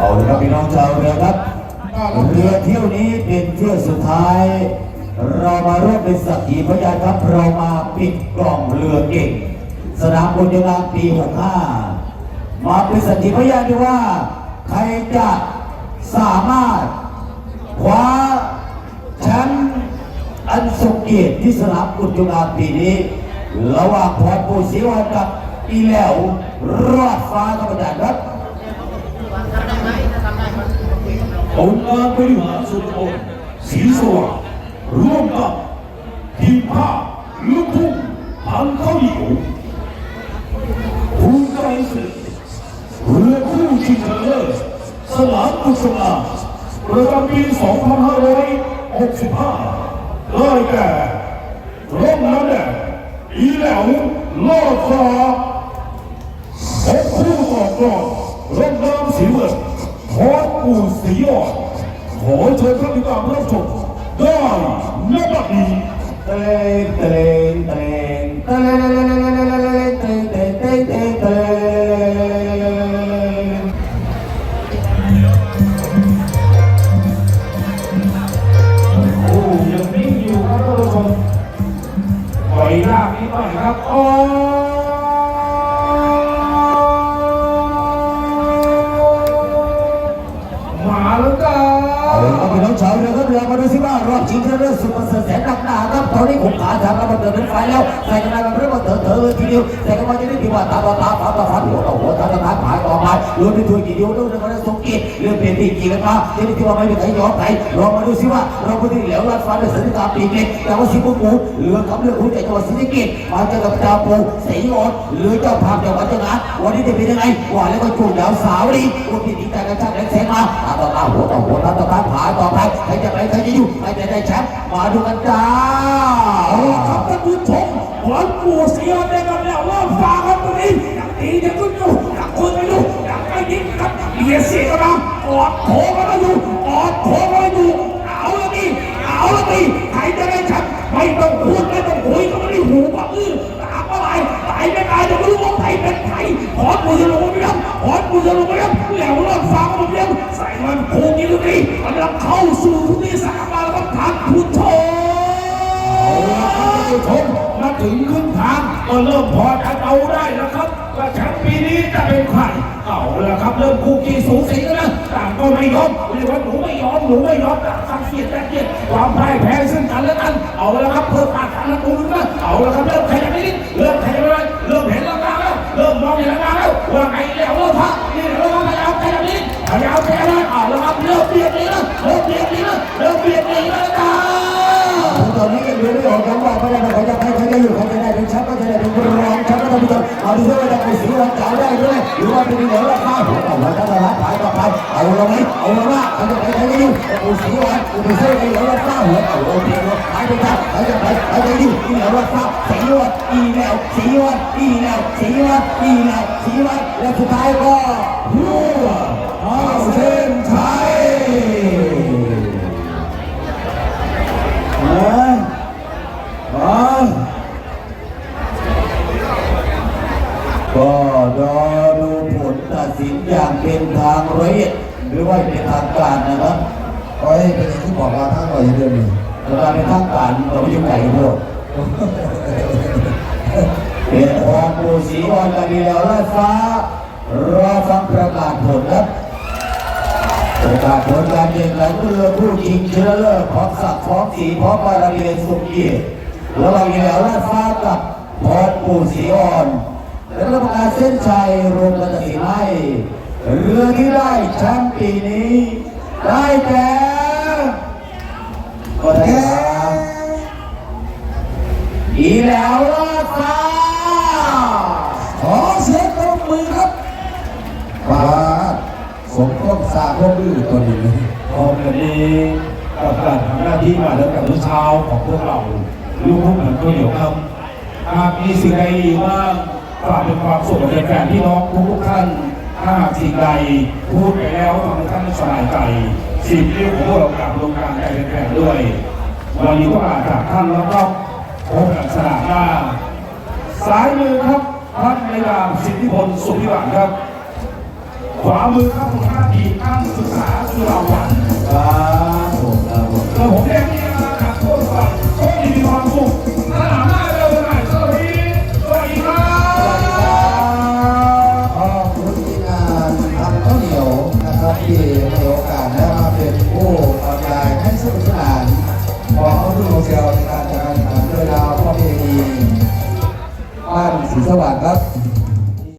เอาละครับพี่น้องชาวเรือครับเรือเที่ยวนี้เป็นเที่ยวสุดท้าย เรามาร่วมเป็นสักขีพยานครับ เรามาปิดกล่องเรือเก่งสนามบุญยงาปี 65 มาเป็นสักขีพยานดีว่า ใครจะสามารถคว้าแชมป์อันทรงเกียรติที่สนามบุญยงาปีนี้ ระหว่างพรปูศรีวันกับอีแหลวรอดฟ้าครับอาจารย์ครับ องค์การบริหารส่วนตำบลศรีสว่างร่วมกับทีมภาคลูกทุ่งพันข้าวเหนียวภูมิใจสนอเรือคู่ชิงชนะเลิศสนามกุศลาประจำปี 2565ได้แก่ร่มน้ำแดงอีแหลวลอดฟ้าพบผู้ต่อกรองร่มน้ำสีเหลือง อดปูสีอ่อนขอเชิญท่านติดตามรับชมได้ณบัดนี้เตงเตงเตงเตงเตงเตงเตงเตงเตงโอ้ยังนิ่งอยู่ครับท่านผู้ชมปล่อยยากนิดหน่อยครับโอ้ น้องชาวเรือครับเรือมาดูสิว่ารอบชิงชนะเลิศสุดประเสริฐแสนหนักหนาครับตอนนี้ผมขาทางแล้วมันเดินเป็นไฟแล้วใส่กันมาเรื่องมาเถิดเถิดทีเดียวใส่กันมาจะได้ดีว่าตาต่อตาฝาต่อฝาหัวต่อหัวตาต่อตาผายต่อผายรวมไปถึงกี่เดียวด้วยนะครับสงเกตเรื่องเปลี่ยนปีกี่กันมาจะได้ที่ว่าไม่มีใครยอมใครลองมาดูสิว่าเราไม่ได้เหลวลาดฟ้าในสันนิษฐานปีเล็กแต่ว่าสิบุกูเรือขับเรือคุณจากจังหวัดศรีสะเกษมาเจอกับเจ้าปูเสีอ่อนเรือเจ้าภาพจังหวัดจังหวัดวันนี้จะเป็นยังไงว่าแล้วก็จูดดาวสาวดีวันที่ดีใจกันชาติแรงแสงมาตาต่อตาหัวต่อหัวตาต่อ ครจะไปใครจะอยู่ใครจะได้แชมป์มาดูกันจ้าเอาละครับท่านผู้ชมหวานปู่เสียได้กันแล้วว่าฟ้าครับตรงนี้อยากตีอยากขึ้นอยู่อยากคุยกันอยู่อยากไปยิ้มครับเบียเสียกันมากอดโถกันมาอยู่กอดโถกันมาอยู่เอาละดิเอาละดิใครจะได้แชมป์ไม่ต้องพูดไม่ต้องคุยก็ไม่ได้หูกับอื้อตามอะไรตายไม่ตายจะไม่รู้ว่าใครเป็นใครขอดปู่จะล สู่ทุกที่สามมาแล้วครับทางผู้ชมท่านผู้ชมมาถึงครึ่งทางก็เริ่มพอจะเดาได้แล้วครับว่าแชมป์ปีนี้จะเป็นใครเอาละครับเริ่มคู่กีสูสีกันนะต่างก็ไม่ยอมเรียกว่าหนูไม่ยอมหนูไม่ยอมต่างสังเกียดแต่เกียดความพ่ายแพ้ซึ่งกันและกันเอาละครับเพื่อปากกันละตูนนะเอาละครับเริ่ม เบียดนี้แล้วจ้าตอนนี้ยังดูไม่ออกกันว่าไม่ได้ใครจะใครใครจะอยู่ใครจะได้เป็นแชมป์ก็จะได้เป็นรองแชมป์ก็ต้องเป็นเอาดูซิว่าจะเป็นสีวันเก่าได้ด้วยหรือว่าเป็นเหลือราคาหัวต่อหัวตาต่อตาผายต่อผายเอาลงไหมเอาลงว่าใครจะใครใครจะอยู่เป็นสีวันเป็นสีวันเหลือราคาหัวต่อหัวเพียงหายไปจ้าใครจะใครใครจะอยู่เหลือราคาสีวันอีแล้วสีวันอีแล้วสีวันอีแล้วสีวันและสุดท้ายก็หัวเอาเส้างละเอียดหรือว่าเป็นทางการนะครับโอ้ยเป็นที่บอกว่าทั้งหน่อยเดือนนี้เวลาเป็นทางการเราไม่ยุ่งไก่พวกเป็นทองปูสีออนกับดีแล้วลาดฟ้ารอฟังประกาศผลครับประกาศผลการแข่งขันเรือผู้ชิงชนะเลิศของศักดิ์ของสีของบารมีสุขีระหว่างเหวลาดฟ้ากับพรปู่สีอ่อนและรรมการเส้นชัยรวมกันตัดสินให้ เรือที่ได้แชมป์ปีนี้ ได้แก่ก็ได้แก่อีแล้วลาดฟ้าขอเสียงปรบมือครับปาสมต้องสาพวกดื้อตัวนี้พร้อมกันนี้กับการทำหน้าที่มาแล้วกับทุกเช้าของพวกเราลูกทุ่งเหมือนตัวเหนียวคำหากมีสิ่งใดว่างฝากเป็นความสุขแก่แฟนพี่น้องทุกทุกๆท่าน ถ้าหากสิ่งใดพูดไปแล้วทำให้ท่านสบายใจสิ่งที่พวกเรากลับลงกลางใจเป็นแฟนด้วย วันนี้ก็อาจจากท่านแล้วก็พบกันสนามหน้าสายมือครับท่านในนามสิทธิพลสุขพิบัติครับ ขวามือครับผมหน้าที่การศึกษาสุราวันครับผมครับผมเออผมเรียก